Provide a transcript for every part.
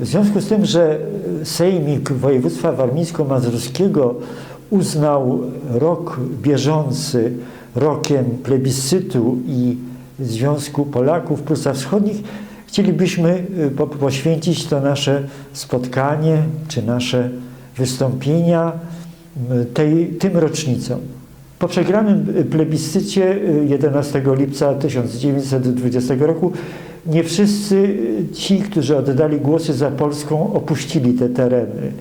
W związku z tym, że Sejmik Województwa Warmińsko-Mazurskiego uznał rok bieżący rokiem plebiscytu i Związku Polaków w Prusach Wschodnich, chcielibyśmy y, po- poświęcić to nasze spotkanie czy nasze wystąpienia y, tej, tym rocznicom. Po przegranym y, plebiscycie y, 11 lipca 1920 roku nie wszyscy y, ci, którzy oddali głosy za Polską, opuścili te tereny.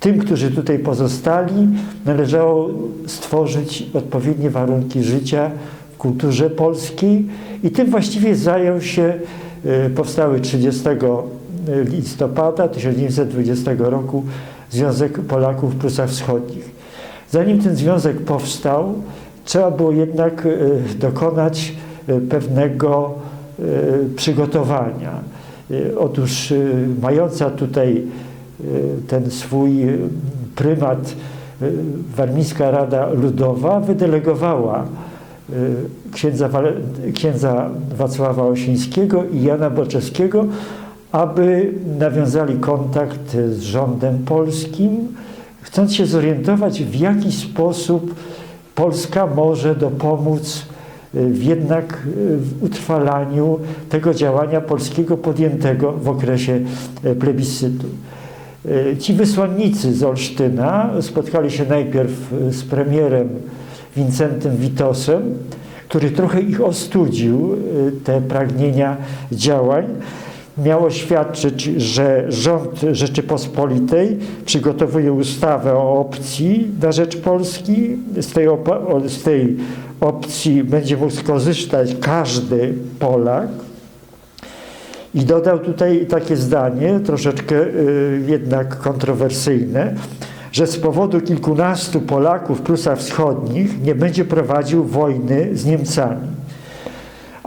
Tym, którzy tutaj pozostali, należało stworzyć odpowiednie warunki życia w kulturze polskiej i tym właściwie zajął się y, powstały 30 listopada 1920 roku Związek Polaków w Prusach Wschodnich. Zanim ten związek powstał, trzeba było jednak y, dokonać y, pewnego y, przygotowania. Y, Otóż y, mająca tutaj ten swój prymat Warmińska Rada Ludowa wydelegowała księdza, księdza Wacława Osińskiego i Jana Boczewskiego, aby nawiązali kontakt z rządem polskim, chcąc się zorientować, w jaki sposób Polska może dopomóc w jednak y, w utrwalaniu tego działania polskiego podjętego w okresie y, plebiscytu. Y, Ci wysłannicy z Olsztyna spotkali się najpierw y, z premierem Wincentym Witosem, który trochę ich ostudził, y, te pragnienia działań. Miało świadczyć, że rząd Rzeczypospolitej przygotowuje ustawę o opcji na rzecz Polski. Z tej, z tej opcji będzie mógł skorzystać każdy Polak. I dodał tutaj takie zdanie, troszeczkę y, jednak kontrowersyjne, że z powodu kilkunastu Polaków w Prusach Wschodnich nie będzie prowadził wojny z Niemcami.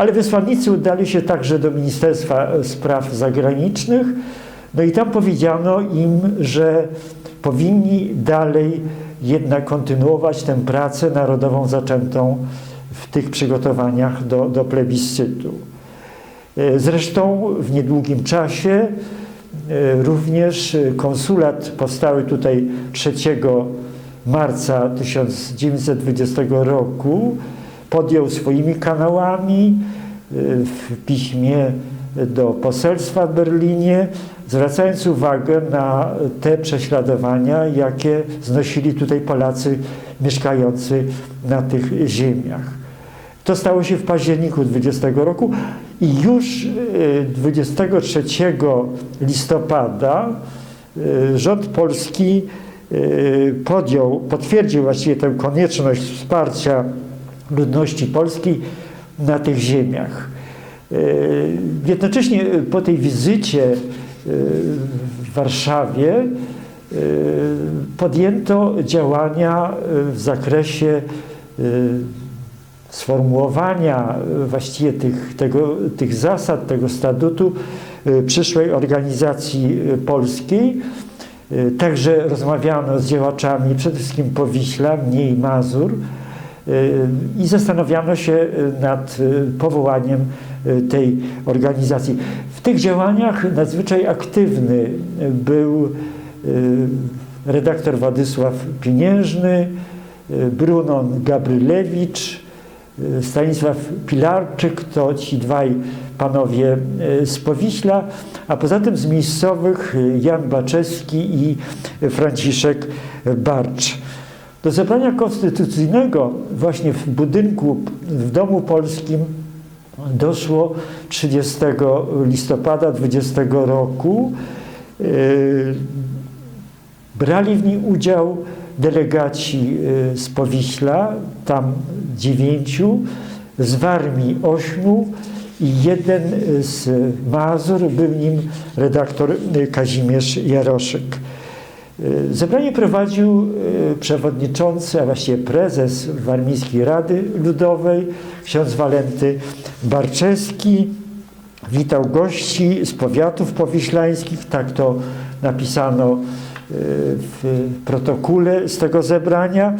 Ale wysłannicy udali się także do Ministerstwa Spraw Zagranicznych, no i tam powiedziano im, że powinni dalej jednak kontynuować tę pracę narodową zaczętą w tych przygotowaniach do, do plebiscytu. E, Zresztą w niedługim czasie e, również e, konsulat powstały tutaj 3 marca 1920 roku podjął swoimi kanałami e, w piśmie do poselstwa w Berlinie, zwracając uwagę na te prześladowania, jakie znosili tutaj Polacy mieszkający na tych ziemiach. To stało się w październiku 20 roku i już e, 23 listopada e, rząd polski podjął, potwierdził właściwie tę konieczność wsparcia ludności polskiej na tych ziemiach. E, Jednocześnie po tej wizycie e, w Warszawie e, podjęto działania w zakresie sformułowania właściwie tych, tego, tych zasad, tego statutu przyszłej organizacji polskiej. Także rozmawiano z działaczami przede wszystkim Powiśla, mniej Mazur i zastanawiano się e, nad e, powołaniem tej organizacji. W tych działaniach nadzwyczaj aktywny był redaktor Władysław Pieniężny, Brunon Gabrylewicz, Stanisław Pilarczyk, to ci dwaj panowie z Powiśla, a poza tym z miejscowych Jan Baczewski i Franciszek Barcz. Do zebrania konstytucyjnego właśnie w budynku, w Domu Polskim doszło 30 listopada 20 roku. E, Brali w nim udział delegaci y, z Powiśla, tam dziewięciu, z Warmii ośmiu i jeden z Mazur, był nim redaktor Kazimierz Jaroszyk. Y, Zebranie prowadził y, przewodniczący, a właściwie prezes Warmińskiej Rady Ludowej, ksiądz Walenty Barczewski. Witał gości z powiatów powiślańskich, tak to napisano y, w protokole z tego zebrania,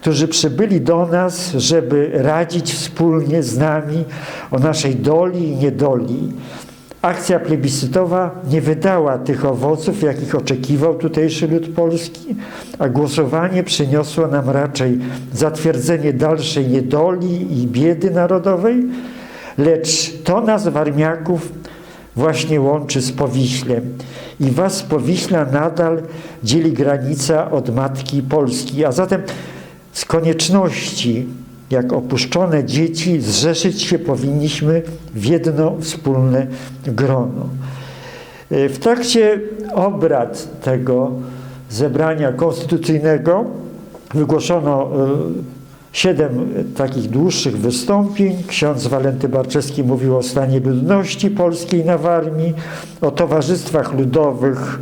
którzy przybyli do nas, żeby radzić wspólnie z nami o naszej doli i niedoli, akcja plebiscytowa nie wydała tych owoców, jakich oczekiwał tutejszy lud polski, a głosowanie przyniosło nam raczej zatwierdzenie dalszej niedoli i biedy narodowej, lecz to nas, Warmiaków, właśnie łączy z Powiślem. I was Powiśla nadal dzieli granica od Matki Polski. A zatem z konieczności, jak opuszczone dzieci, zrzeszyć się powinniśmy w jedno wspólne grono. W trakcie obrad tego zebrania konstytucyjnego wygłoszono siedem takich dłuższych wystąpień. Ksiądz Walenty Barczewski mówił o stanie ludności polskiej na Warmii, o towarzystwach ludowych.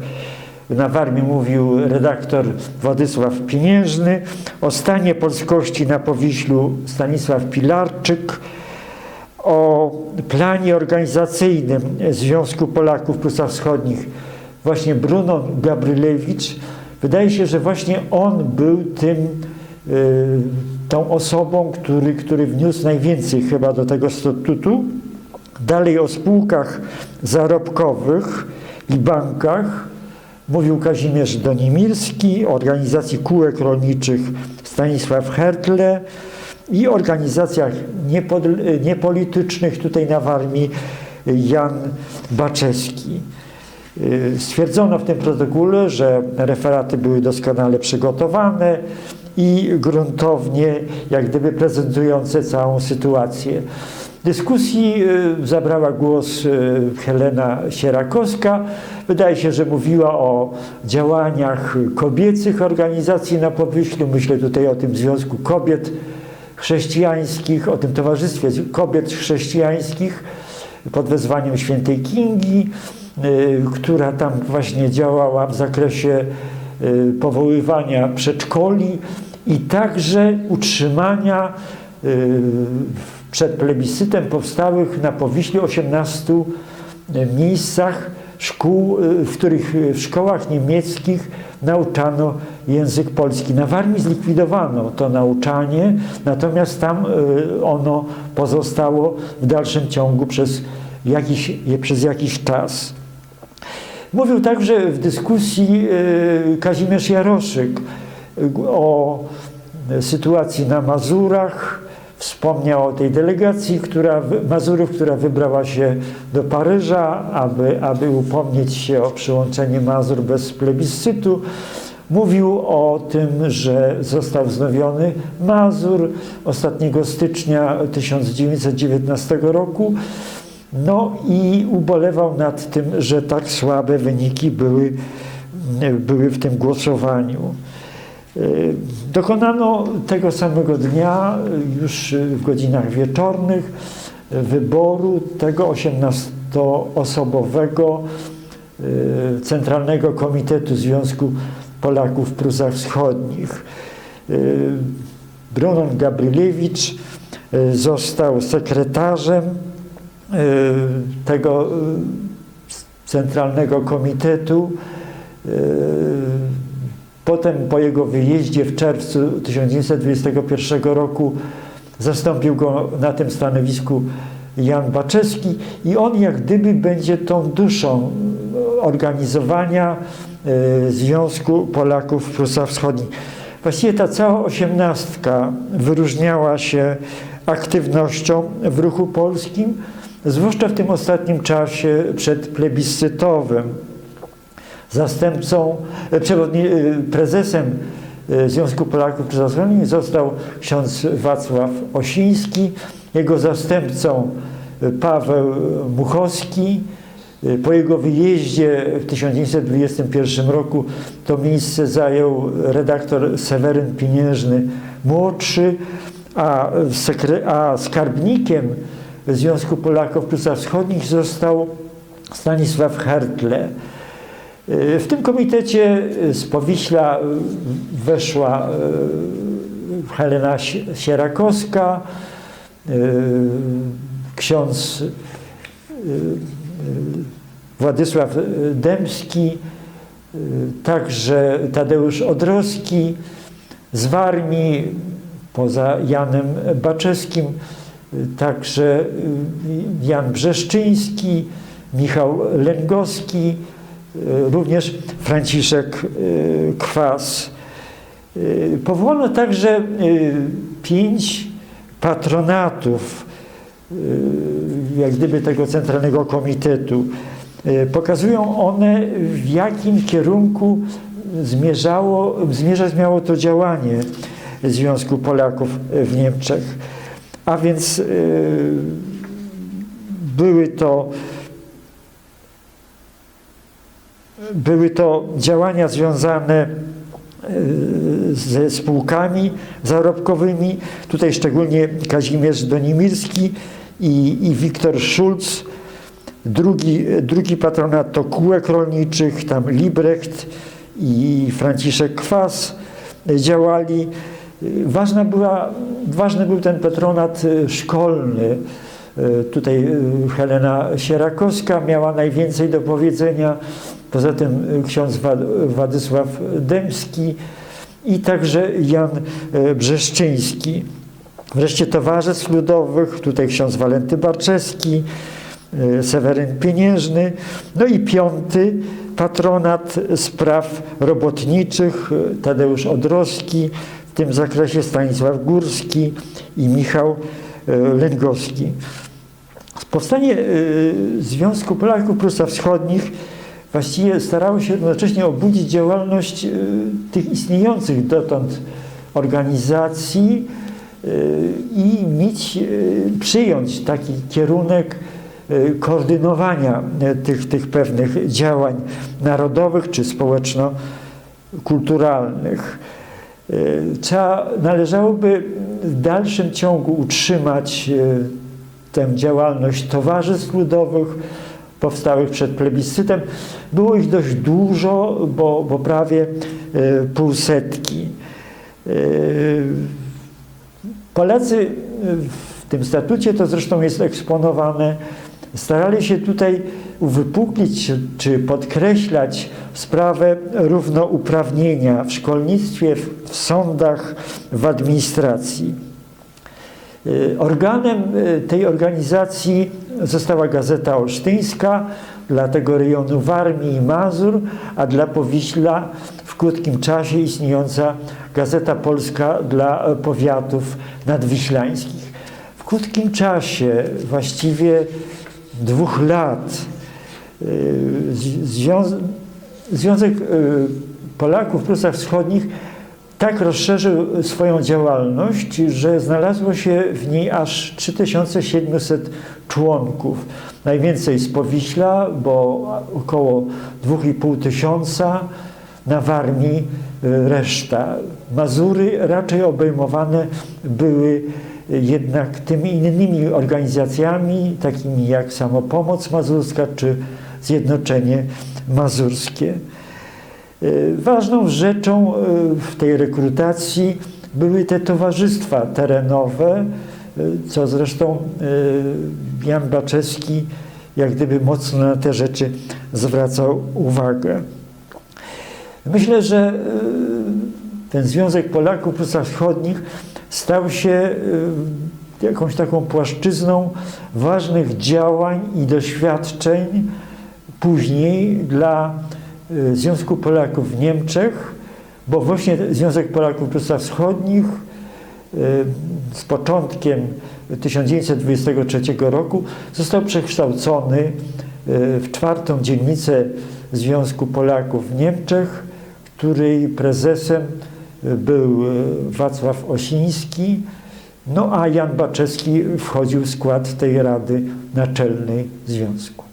Na Warmii mówił redaktor Władysław Pieniężny, o stanie polskości na Powiślu Stanisław Pilarczyk, o planie organizacyjnym Związku Polaków Prusach Wschodnich właśnie Bruno Gabrylewicz. Wydaje się, że właśnie on był tym tą osobą, który, który wniósł najwięcej chyba do tego statutu. Dalej o spółkach zarobkowych i bankach mówił Kazimierz Donimirski, organizacji kółek rolniczych Stanisław Hertle i organizacjach niepolitycznych tutaj na Warmii Jan Baczewski. Stwierdzono w tym protokole, że referaty były doskonale przygotowane, i gruntownie, jak gdyby prezentujące całą sytuację. Dyskusji zabrała głos Helena Sierakowska. Wydaje się, że mówiła o działaniach kobiecych organizacji na Powiślu. Myślę tutaj o tym Związku Kobiet Chrześcijańskich, o tym Towarzystwie Kobiet Chrześcijańskich pod wezwaniem świętej Kingi, która tam właśnie działała w zakresie powoływania przedszkoli i także utrzymania przed plebiscytem powstałych na Powiślu 18 miejscach szkół, w których w szkołach niemieckich nauczano język polski. Na Warmii zlikwidowano to nauczanie, natomiast tam ono pozostało w dalszym ciągu przez jakiś, przez jakiś czas. Mówił także w dyskusji Kazimierz Jaroszyk o sytuacji na Mazurach. Wspomniał o tej delegacji która, Mazurów, która wybrała się do Paryża, aby, aby upomnieć się o przyłączenie Mazur bez plebiscytu. Mówił o tym, że został wznowiony Mazur ostatniego stycznia 1919 roku. No i ubolewał nad tym, że tak słabe wyniki były, były w tym głosowaniu. Dokonano tego samego dnia, już w godzinach wieczornych, wyboru tego 18-osobowego Centralnego Komitetu Związku Polaków w Prusach Wschodnich. Brunon Gabrylewicz został sekretarzem tego Centralnego Komitetu. Potem po jego wyjeździe w czerwcu 1921 roku zastąpił go na tym stanowisku Jan Baczewski i on jak gdyby będzie tą duszą organizowania Związku Polaków w Prusach Wschodnich. Właściwie ta cała osiemnastka wyróżniała się aktywnością w ruchu polskim, zwłaszcza w tym ostatnim czasie przedplebiscytowym. Zastępcą, prezesem Związku Polaków Przyzwolenia został ksiądz Wacław Osiński, jego zastępcą Paweł Muchowski. Po jego wyjeździe w 1921 roku to miejsce zajął redaktor Seweryn Pieniężny młodszy, a, a skarbnikiem Związku Polaków Prusach Wschodnich został Stanisław Hertle. W tym komitecie z Powiśla weszła Helena Sierakowska, ksiądz Władysław Dębski, także Tadeusz Odrowski z Warmii, poza Janem Baczewskim, także Jan Brzeszczyński, Michał Lęgowski, również Franciszek Kwas. Powołano także pięć patronatów, jak gdyby tego Centralnego Komitetu. Pokazują one, w jakim kierunku zmierzało, zmierzać miało to działanie Związku Polaków w Niemczech. A więc były to były to działania związane ze spółkami zarobkowymi. Tutaj szczególnie Kazimierz Donimirski i, i Wiktor Schulz. Drugi, drugi patronat to kółek rolniczych, tam Librecht i Franciszek Kwas działali. Ważna była, ważny był ten patronat szkolny. Tutaj Helena Sierakowska miała najwięcej do powiedzenia. Poza tym ksiądz Władysław Dębski i także Jan Brzeszczyński. Wreszcie towarzystw ludowych, tutaj ksiądz Walenty Barczewski, Seweryn Pieniężny, no i piąty patronat spraw robotniczych, Tadeusz Odrowski, w tym zakresie Stanisław Górski i Michał Lęgowski. Powstanie Związku Polaków Prusach Wschodnich właściwie starało się jednocześnie obudzić działalność tych istniejących dotąd organizacji i mieć, przyjąć taki kierunek koordynowania tych, tych pewnych działań narodowych czy społeczno-kulturalnych. Trzeba, należałoby w dalszym ciągu utrzymać tę działalność towarzystw ludowych powstałych przed plebiscytem. Było ich dość dużo, bo, bo prawie półsetki. Polacy w tym statucie, to zresztą jest eksponowane, starali się tutaj uwypuklić czy podkreślać sprawę równouprawnienia w szkolnictwie, w sądach, w administracji. Organem tej organizacji została Gazeta Olsztyńska dla tego rejonu Warmii i Mazur, a dla Powiśla w krótkim czasie istniejąca Gazeta Polska dla powiatów nadwiślańskich. W krótkim czasie, właściwie dwóch lat, Związek Polaków w Prusach Wschodnich tak rozszerzył swoją działalność, że znalazło się w niej aż 3700 członków. Najwięcej z Powiśla, bo około 2,5 tysiąca, na Warmii reszta. Mazury raczej obejmowane były jednak tymi innymi organizacjami, takimi jak Samopomoc Mazurska czy Zjednoczenie Mazurskie. Ważną rzeczą w tej rekrutacji były te towarzystwa terenowe, co zresztą Jan Baczewski jak gdyby mocno na te rzeczy zwracał uwagę. Myślę, że ten Związek Polaków w Prusach Wschodnich stał się jakąś taką płaszczyzną ważnych działań i doświadczeń później dla Związku Polaków w Niemczech, bo właśnie Związek Polaków w Prusach Wschodnich z początkiem 1923 roku został przekształcony w czwartą dzielnicę Związku Polaków w Niemczech, której prezesem był Wacław Osiński, no a Jan Baczewski wchodził w skład tej Rady Naczelnej Związku.